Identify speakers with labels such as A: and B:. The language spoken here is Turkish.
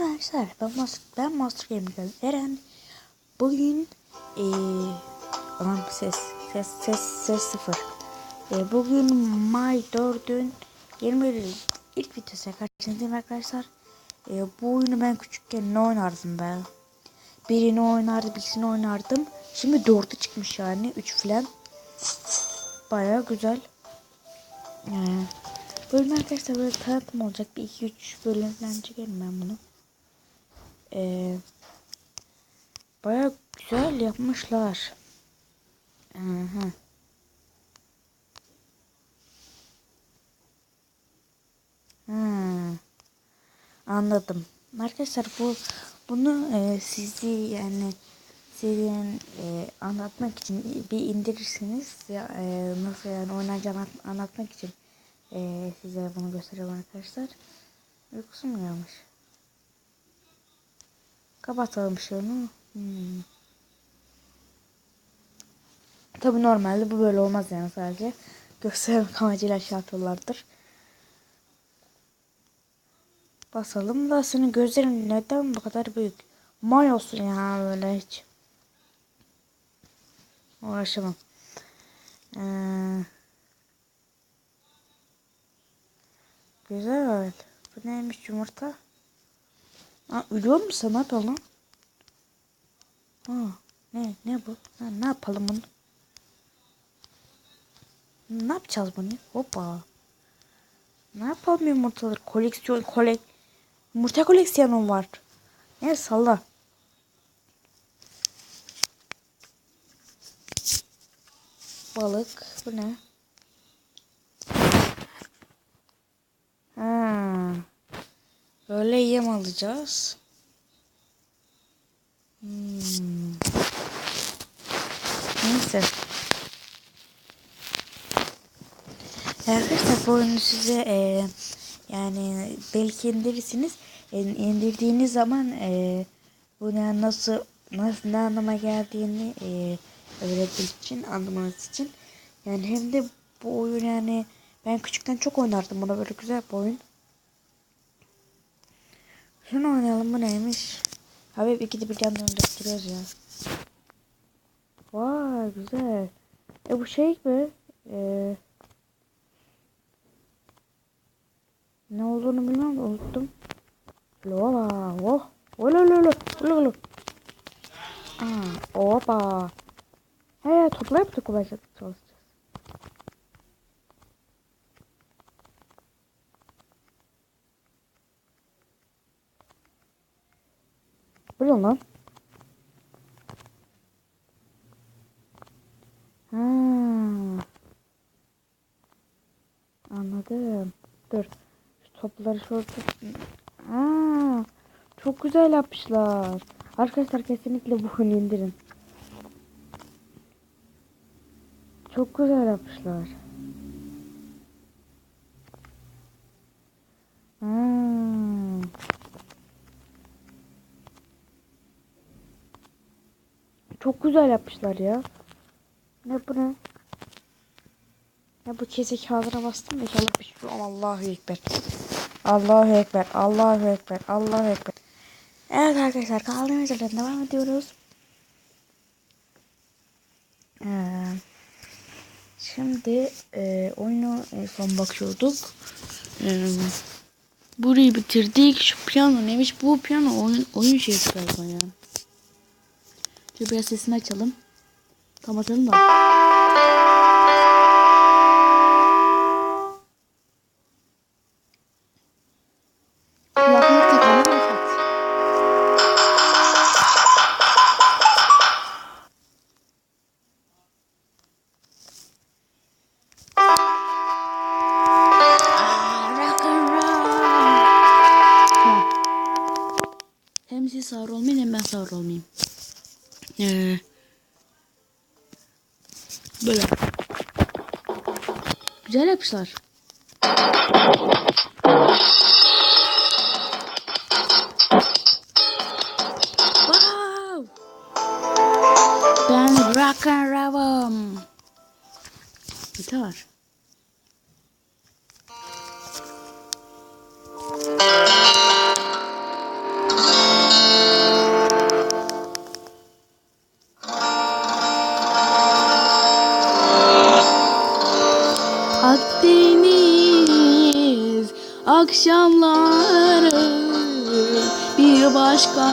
A: Arkadaşlar ben Master, ben Master Gamer'den Eren. Bugün eee aman ses ses ses ses sıfır. Eee, bugün May 4'ün 21 ilk videosu karşınızdayım arkadaşlar. Eee, bu oyunu ben küçükken ne oynardım ben? Birini oynardım, ikisini oynardım. Şimdi dördü çıkmış yani. Üç falan. Baya güzel. Ee, bölüm arkadaşlar böyle tanıtım olacak. Bir iki üç bölüm falan çekerim ben bunu. Ee, Baya güzel yapmışlar. Aha. Hmm. Anladım. Arkadaşlar bu bunu e, sizi yani sizin e, anlatmak için bir indirirsiniz ya e, nasıl yani oynayacağını anlat- anlatmak için e, size bunu gösteriyorum arkadaşlar. Uykusum gelmiş? Kapatalım şunu. Hmm. Tabi normalde bu böyle olmaz yani sadece göstermek amacıyla şey yapıyorlardır. Basalım da senin gözlerin neden bu kadar büyük? May olsun ya böyle hiç. Uğraşamam. Ee, güzel. Bu neymiş yumurta? Aa, ölüyor musun? Ne yapalım lan? Aa, ne, ne bu? Ha, ne yapalım bunu? Ne yapacağız bunu? Hoppa. Ne yapalım yumurtaları? Koleksiyon, kolek... Yumurta koleksiyonum var. Ne salla. Balık. Bu ne? Böyle yem alacağız. Hmm. Neyse. Arkadaşlar bu oyunu size e, yani belki indirirsiniz. E, indirdiğiniz zaman e, bu nasıl nasıl ne anlama geldiğini e, öğretmek için anlamanız için yani hem de bu oyun yani ben küçükten çok oynardım buna böyle güzel bir oyun. Şunu oynayalım bu neymiş? Abi ikide bir yandan döktürüyoruz ya. Vay güzel. E bu şey mi? Eee Ne olduğunu bilmem unuttum. Lola, oh, ola lola, ola ola. Aa, opa. He, toplayıp da kullanacak çalışacağız. Bu ne lan? Ha. Anladım. Dur. Şu topları şöyle Aa, çok güzel yapmışlar. Arkadaşlar kesinlikle bu indirin. Çok güzel yapmışlar. Hmm. Çok güzel yapmışlar ya. Ne bu ne? Ya bu kese kağıdına bastım da inşallah bir şey Allahu Ekber. Allahu Ekber. Allahu Ekber. Allahu Ekber. Evet arkadaşlar kaldığımız yerden devam ediyoruz. Ee, şimdi e, oyunu en son bakıyorduk. Ee, burayı bitirdik. Şu piyano neymiş? Bu piyano oyun, oyun şeysi galiba ya. Şöyle biraz sesini açalım. Kapatalım da. Kulaklık takalım roll. Tamam. Hem siz sağır olmayın hem ben sağır olmayayım. Ee, böyle. Güzel yapmışlar. Wow! Ben rock and roll'um. Gitar.
B: Akşamları bir başka